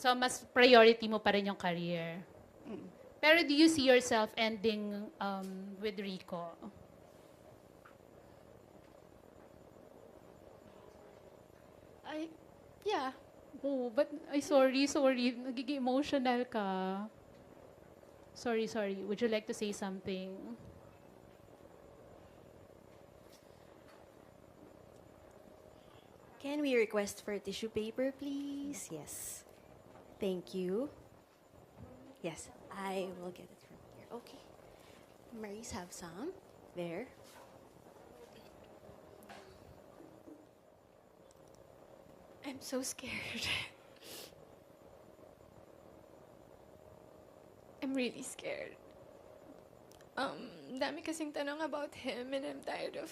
So, mas priority mo pa rin yung career. Pero do you see yourself ending um, with Rico? I, yeah. Oh, but, ay, sorry, sorry. Nagiging emotional ka. Sorry, sorry. Would you like to say something? Can we request for tissue paper, please? Yes. Thank you. Yes, I will get it from here. Okay. Maurice, have some. There. I'm so scared. I'm really scared. Um, dami kasing tanong about him and I'm tired of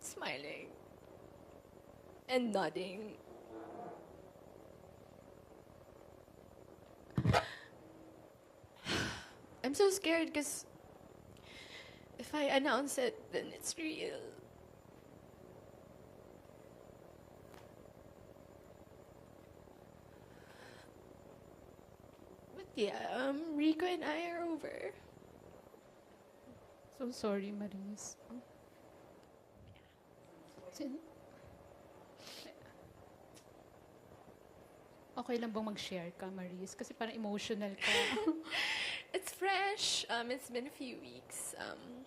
smiling and nodding. So scared because if I announce it, then it's real. But yeah, um, Rico and I are over. So sorry, Maris. Okay lang bang mag-share ka, Maris? Kasi parang emotional ka. It's fresh. Um, it's been a few weeks. Um,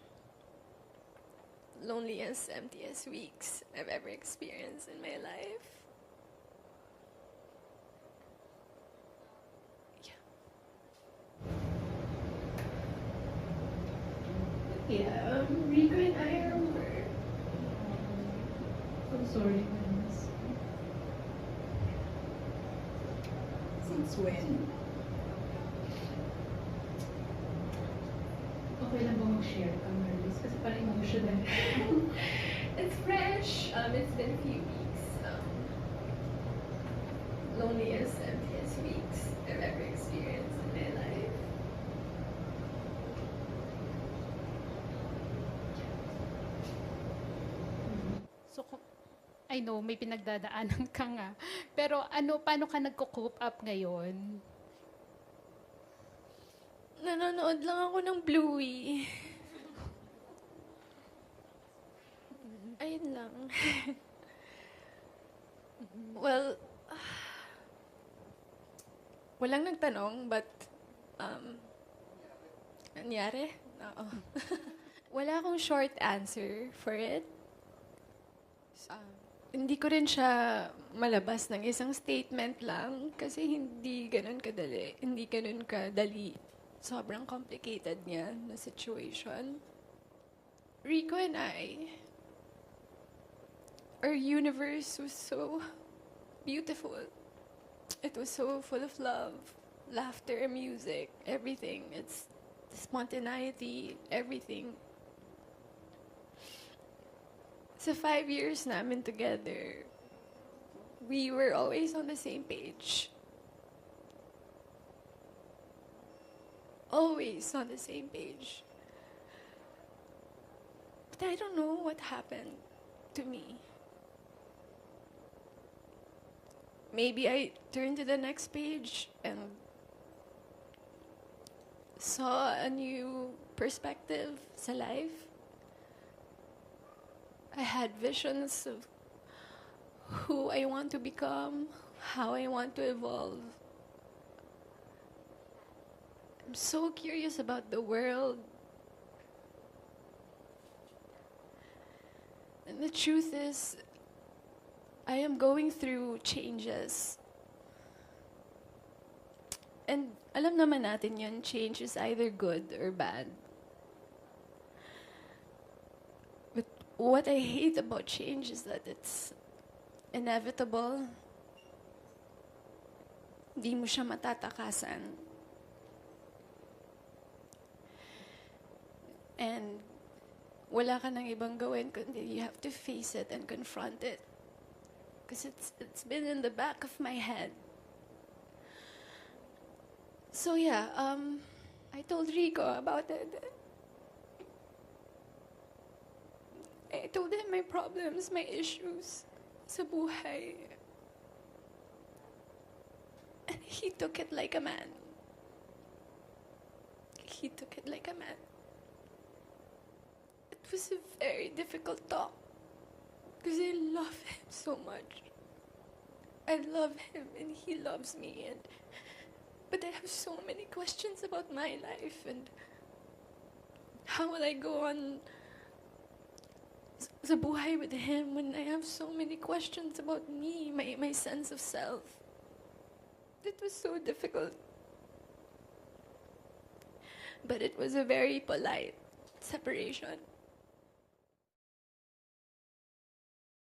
loneliest, emptiest weeks I've ever experienced in my life. Yeah. Yeah, um, Rico and I are over. so sorry. Since when? Okay lang bang mag-share ka, Maris? Kasi parang emotional. It's fresh. Um, it's been a few weeks. Um, loneliest, emptiest weeks I've ever experienced in my life. So, I know, may pinagdadaanan ka nga. Pero ano, paano ka nagko-cope up ngayon? Nanonood lang ako ng Bluey. Ayun lang. well, walang nagtanong, but, um, nangyari? Oo. Wala akong short answer for it. Um, hindi ko rin siya malabas ng isang statement lang kasi hindi ganun kadali. Hindi ganun kadali. Sobrang complicated niya na situation. Rico and I, our universe was so beautiful. It was so full of love, laughter, music, everything. It's spontaneity, everything. So five years namin together, we were always on the same page. Always on the same page. But I don't know what happened to me. Maybe I turned to the next page and saw a new perspective sa life. I had visions of who I want to become, how I want to evolve. I'm so curious about the world. And the truth is, I am going through changes. And alam naman natin yun, change is either good or bad. But what I hate about change is that it's inevitable. Di mo siya matatakasan. And wala ka nang ibang gawin kundi you have to face it and confront it. Because it's, it's been in the back of my head. So yeah, um, I told Rico about it. I told him my problems, my issues sa buhay. he took it like a man. He took it like a man. It was a very difficult talk because I love him so much. I love him and he loves me and but I have so many questions about my life and how will I go on the buhay with him when I have so many questions about me, my, my sense of self. It was so difficult. But it was a very polite separation.